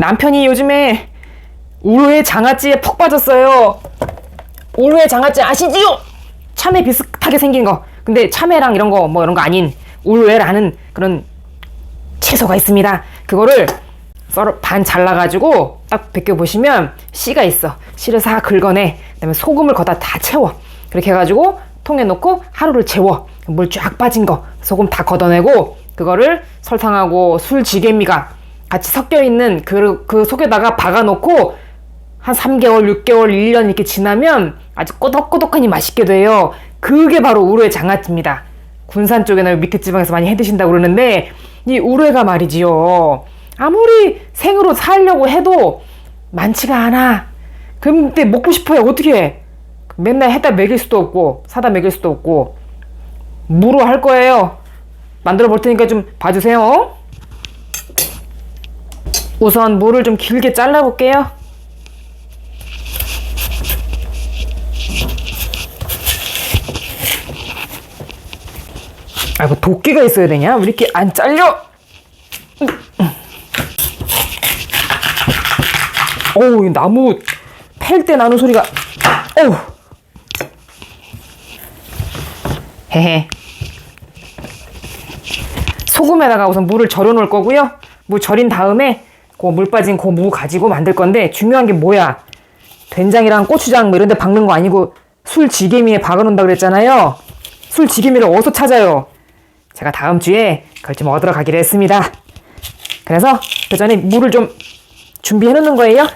남편이 요즘에 우루의 장아찌에 푹 빠졌어요. 우루의 장아찌 아시지요? 참외 비슷하게 생긴 거. 근데 참외랑 이런 거 뭐 이런 거 아닌 우루에라는 그런 채소가 있습니다. 그거를 썰어 반 잘라가지고 딱 벗겨 보시면 씨가 있어. 씨를 싹 긁어내. 그다음에 소금을 거다 다 채워. 그렇게 해가지고 통에 넣고 하루를 재워. 물 쫙 빠진 거 소금 다 걷어내고 그거를 설탕하고 술 지개미가 같이 섞여 있는 그, 그 속에다가 박아놓고 한 3개월, 6개월, 1년 이렇게 지나면 아주 꼬덕꼬덕하니 맛있게 돼요. 그게 바로 우루의 장아찌입니다. 군산 쪽에나 밑에 지방에서 많이 해 드신다고 그러는데 이 우루가 말이지요. 아무리 생으로 살려고 해도 많지가 않아. 근데 먹고 싶어요. 어떻게 해? 맨날 해다 먹일 수도 없고 사다 먹일 수도 없고 무로 할 거예요. 만들어 볼 테니까 좀 봐주세요. 우선 무를 좀 길게 잘라 볼게요. 아이고 도끼가 있어야 되냐? 왜 이렇게 안 잘려? 어우 이 나무 팰 때 나는 소리가 어우 헤헤 소금에다가 우선 물을 절여 놓을 거고요 물 절인 다음에 그 물 빠진 그 무 가지고 만들 건데 중요한 게 뭐야? 된장이랑 고추장 뭐 이런 데 박는 거 아니고 술 지게미에 박아 놓는다 그랬잖아요. 술 지게미를 어디서 찾아요? 제가 다음 주에 그걸 좀 얻으러 가기로 했습니다. 그래서 그 전에 물을 좀 준비해 놓는 거예요.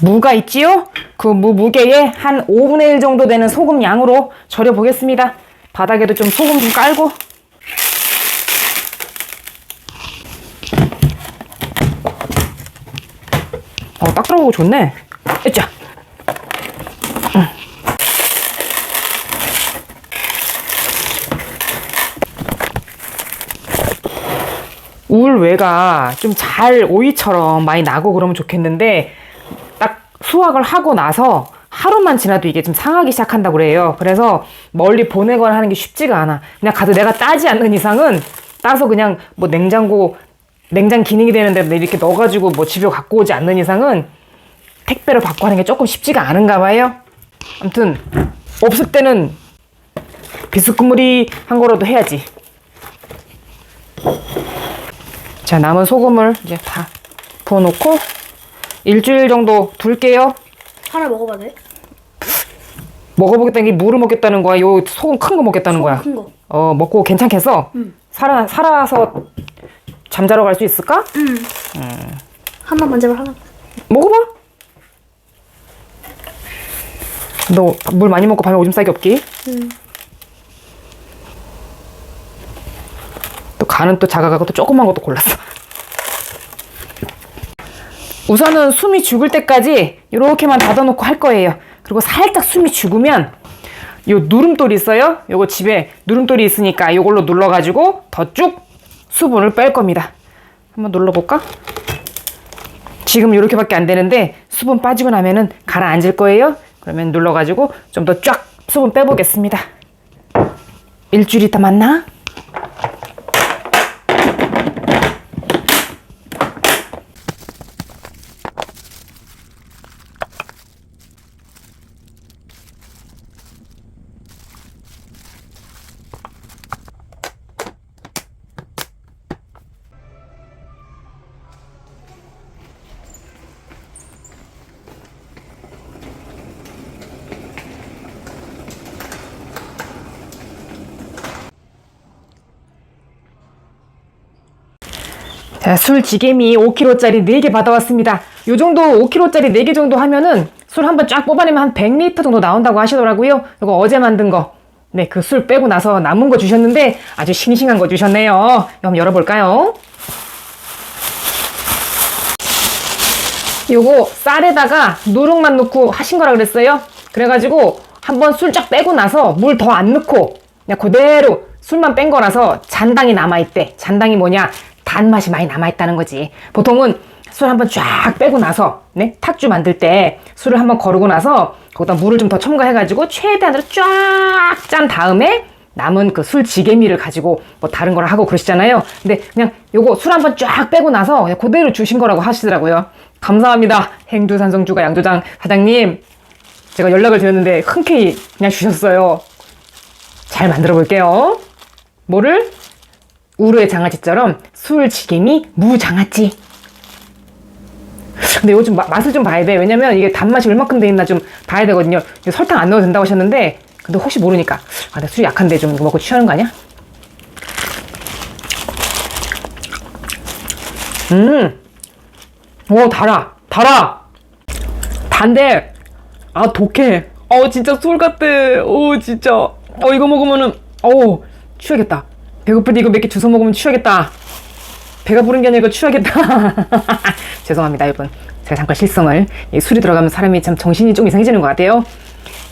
무가 있지요? 그무 무게에 한 5분의 1 정도 되는 소금 양으로 절여 보겠습니다. 바닥에도 좀 소금 좀 깔고. 어, 딱 들어가고 좋네. 으쌰. 응. 우울외가 좀 잘 오이처럼 많이 나고 그러면 좋겠는데 딱 수확을 하고 나서 하루만 지나도 이게 좀 상하기 시작한다고 그래요. 그래서 멀리 보내거나 하는 게 쉽지가 않아. 그냥 가서 내가 따지 않는 이상은 따서 그냥 뭐 냉장고 냉장 기능이 되는데 이렇게 넣어가지고 뭐 집에 갖고 오지 않는 이상은 택배를 받고 하는 게 조금 쉽지가 않은가 봐요. 아무튼 없을 때는 비스쿠무리 한 거라도 해야지. 자 남은 소금을 이제 다 부어놓고 일주일 정도 둘게요. 하나 먹어봐도 돼? 먹어보겠다는 게 물을 먹겠다는 거야. 요 소금 큰 거 먹겠다는 거야. 큰 거. 어 먹고 괜찮겠어? 살아 살아서 잠자러 갈 수 있을까? 한번 만져봐 하나. 먹어봐. 너 물 많이 먹고 밤에 오줌 싸기 없기? 또 간은 또 작아가고 또 조그만 것도 골랐어. 우선은 숨이 죽을 때까지 이렇게만 닫아놓고 할 거예요. 그리고 살짝 숨이 죽으면 요 누름돌이 있어요. 요거 집에 누름돌이 있으니까 요걸로 눌러가지고 더 쭉 수분을 뺄 겁니다. 한번 눌러볼까? 지금 이렇게밖에 안 되는데 수분 빠지고 나면은 가라앉을 거예요. 그러면 눌러가지고 좀 더 쫙 수분 빼보겠습니다. 일주일 있다 만나? 자, 술 지게미 5kg짜리 4개 받아왔습니다. 요 정도 5kg짜리 4개 정도 하면은 술 한번 쫙 뽑아내면 한 100리터 정도 나온다고 하시더라고요. 이거 어제 만든 거. 네, 그 술 빼고 나서 남은 거 주셨는데 아주 싱싱한 거 주셨네요. 한번 열어볼까요? 요거 쌀에다가 누룩만 넣고 하신 거라 그랬어요. 그래가지고 한번 술 쫙 빼고 나서 물 더 안 넣고 그냥 그대로 술만 뺀 거라서 잔당이 남아있대. 잔당이 뭐냐? 단맛이 많이 남아있다는 거지. 보통은 술 한번 쫙 빼고 나서 네 탁주 만들 때 술을 한번 거르고 나서 거기다 물을 좀 더 첨가해가지고 최대한으로 쫙 짠 다음에 남은 그 술 지게미를 가지고 뭐 다른 걸 하고 그러시잖아요. 근데 그냥 요거 술 한번 쫙 빼고 나서 그냥 그대로 주신 거라고 하시더라고요. 감사합니다. 행주산성주가 양조장 사장님. 제가 연락을 드렸는데 흔쾌히 그냥 주셨어요. 잘 만들어 볼게요. 뭐를? 우르의 장아찌처럼 술 지게미 무장아찌. 근데 마- 맛을 좀 봐야 돼. 왜냐면 이게 단맛이 얼마큼 돼 있나 좀 봐야 되거든요. 설탕 안 넣어도 된다고 하셨는데, 근데 혹시 모르니까. 아, 나 술이 약한데 좀 먹고 취하는 거 아니야? 음! 오, 달아! 달아! 단데, 아, 독해. 어, 진짜 술 같아. 오, 진짜. 어, 이거 먹으면은, 어 취하겠다. 배고플 때 이거 몇 개 주워 먹으면 취하겠다. 배가 부른 게 아니라 이거 취하겠다. 죄송합니다, 여러분. 제가 잠깐 실성을. 이 술이 들어가면 사람이 참 정신이 좀 이상해지는 것 같아요.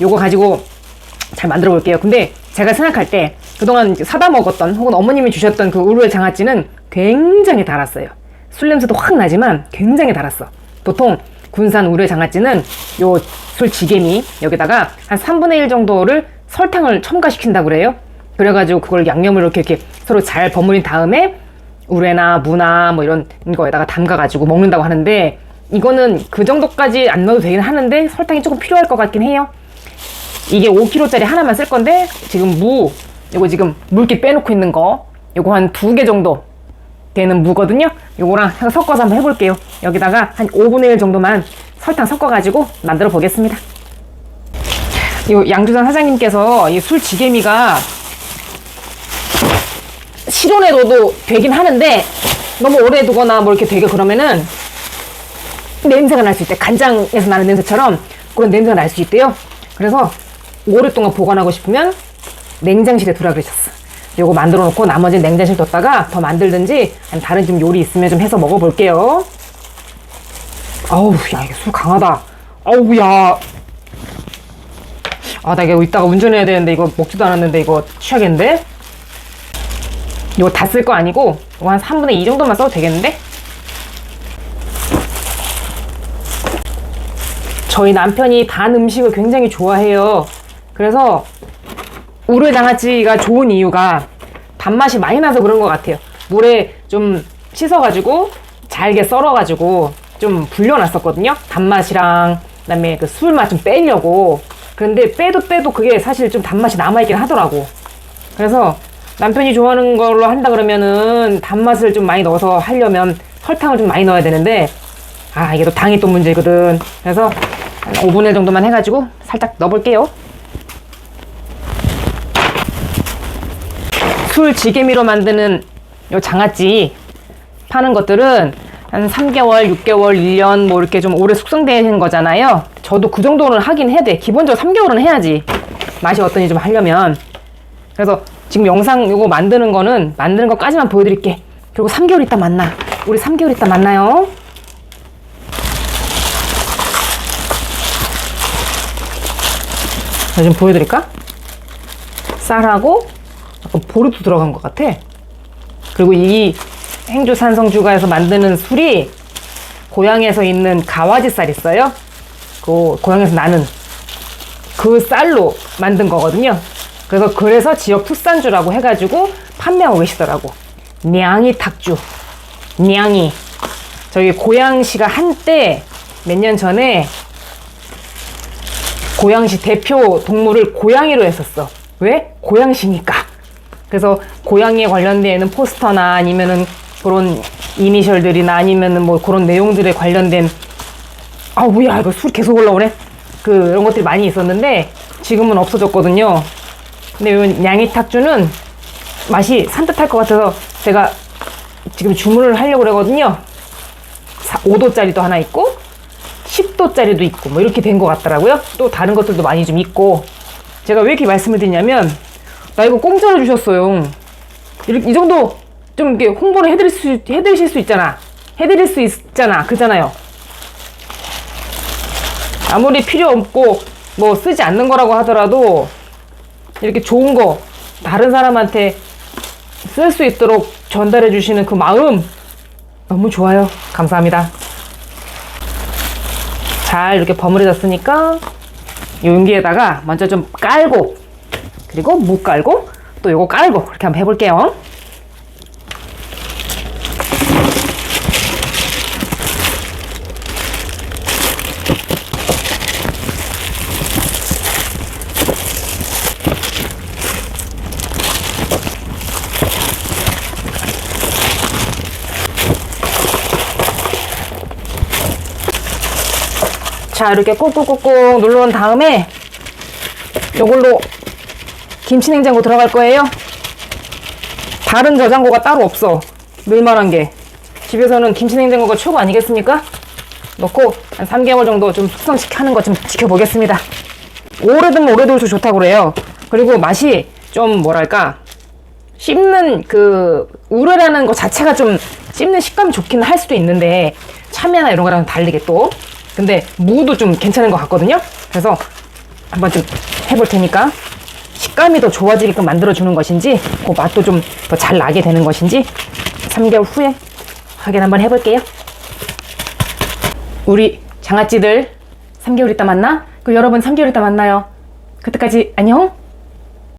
요거 가지고 잘 만들어 볼게요. 근데 제가 생각할 때 그동안 사다 먹었던 혹은 어머님이 주셨던 그 우루의 장아찌는 굉장히 달았어요. 술 냄새도 확 나지만 굉장히 달았어. 보통 군산 우루의 장아찌는 요 술 지게미 여기다가 한 3분의 1 정도를 설탕을 첨가시킨다고 그래요. 그래가지고 그걸 양념을 이렇게, 이렇게 서로 잘 버무린 다음에 우레나 무나 뭐 이런 거에다가 담가가지고 먹는다고 하는데 이거는 그 정도까지 안 넣어도 되긴 하는데 설탕이 조금 필요할 것 같긴 해요. 이게 5kg짜리 하나만 쓸 건데 지금 무 요거 지금 물기 빼놓고 있는 거 요거 한 두 개 정도 되는 무거든요. 요거랑 섞어서 한번 해볼게요. 여기다가 한 5분의 1 정도만 설탕 섞어가지고 만들어 보겠습니다. 요 양주산 사장님께서 이 술 지게미가 실온에 둬도 되긴 하는데 너무 오래 두거나 뭐 이렇게 되게 그러면은 냄새가 날 수 있대. 간장에서 나는 냄새처럼 그런 냄새가 날 수 있대요. 그래서 오랫동안 보관하고 싶으면 냉장실에 두라 그러셨어. 요거 만들어 놓고 나머지 냉장실 뒀다가 더 만들든지 다른 좀 요리 있으면 좀 해서 먹어볼게요. 아우, 야, 이게 술 강하다. 아우, 야. 아, 나 이거 이따가 운전해야 되는데 이거 먹지도 않았는데 이거 취하겠는데? 이거 다 쓸 거 아니고 한 3분의 2 정도만 써도 되겠는데? 저희 남편이 단 음식을 굉장히 좋아해요. 그래서 우르 장아찌가 좋은 이유가 단맛이 많이 나서 그런 것 같아요. 물에 좀 씻어가지고 잘게 썰어가지고 좀 불려놨었거든요. 단맛이랑 그다음에 그 술맛 좀 빼려고. 그런데 빼도 빼도 그게 사실 좀 단맛이 남아있긴 하더라고. 그래서 남편이 좋아하는 걸로 한다 그러면은 단맛을 좀 많이 넣어서 하려면 설탕을 좀 많이 넣어야 되는데 아 이게 또 당이 또 문제거든. 그래서 한 5분의 1 정도만 해가지고 살짝 넣어볼게요. 술 지게미로 만드는 요 장아찌 파는 것들은 한 3개월, 6개월, 1년 뭐 이렇게 좀 오래 숙성되는 거잖아요. 저도 그 정도는 하긴 해야 돼. 기본적으로 3개월은 해야지. 맛이 어떠니 좀 하려면. 그래서 지금 영상 요거 만드는 거는 만드는 것까지만 보여드릴게. 그리고 3개월 있다 만나. 우리 3개월 있다 만나요. 자, 좀 보여드릴까? 쌀하고 약간 보르도 들어간 것 같아. 그리고 이 행주 산성주가에서 만드는 술이 고향에서 있는 가와지 쌀 있어요. 그 고향에서 나는 그 쌀로 만든 거거든요. 그래서 그래서 지역 특산주라고 해가지고 판매하고 계시더라고. 냥이 탁주, 냥이. 저기 고양시가 한때 몇 년 전에 고양시 대표 동물을 고양이로 했었어. 왜? 고양시니까. 그래서 고양이에 관련된 포스터나 아니면은 그런 이니셜들이나 아니면은 뭐 그런 내용들에 관련된 아 뭐야 이거 술 계속 올라오네. 그 이런 것들이 많이 있었는데 지금은 없어졌거든요. 근데 이 양이 탁주는 맛이 산뜻할 것 같아서 제가 지금 주문을 하려고 그러거든요. 5도짜리도 하나 있고 10도짜리도 있고 뭐 이렇게 된 것 같더라고요. 또 다른 것들도 많이 좀 있고 제가 왜 이렇게 말씀을 드리냐면 나 이거 공짜로 주셨어요. 이렇게 이 정도 좀 이렇게 홍보를 해드릴 수 해드리실 수 있잖아. 해드릴 수 있잖아. 그잖아요. 아무리 필요 없고 뭐 쓰지 않는 거라고 하더라도 이렇게 좋은 거 다른 사람한테 쓸 수 있도록 전달해 주시는 그 마음 너무 좋아요. 감사합니다. 잘 이렇게 버무려졌으니까 용기에다가 먼저 좀 깔고 그리고 무 깔고 또 요거 깔고 그렇게 한번 해볼게요. 자 이렇게 꾹꾹꾹꾹 눌러놓은 다음에 요걸로 김치 냉장고 들어갈 거예요. 다른 저장고가 따로 없어. 넣을만한 게. 집에서는 김치 냉장고가 최고 아니겠습니까? 넣고 한 3개월 정도 좀 숙성시켜 하는 거 좀 지켜보겠습니다. 오래되면 오래될수록 좋다고 그래요. 그리고 맛이 좀 뭐랄까 씹는 그 우레라는 거 자체가 좀 씹는 식감이 좋긴 할 수도 있는데 참외나 이런 거랑 다르게 또 근데 무도 좀 괜찮은 것 같거든요. 그래서 한번 좀 해볼 테니까 식감이 더 좋아지게끔 만들어주는 것인지 그 맛도 좀 더 잘 나게 되는 것인지 3개월 후에 확인 한번 해볼게요. 우리 장아찌들 3개월 있다 만나? 그 여러분 3개월 있다 만나요. 그때까지 안녕?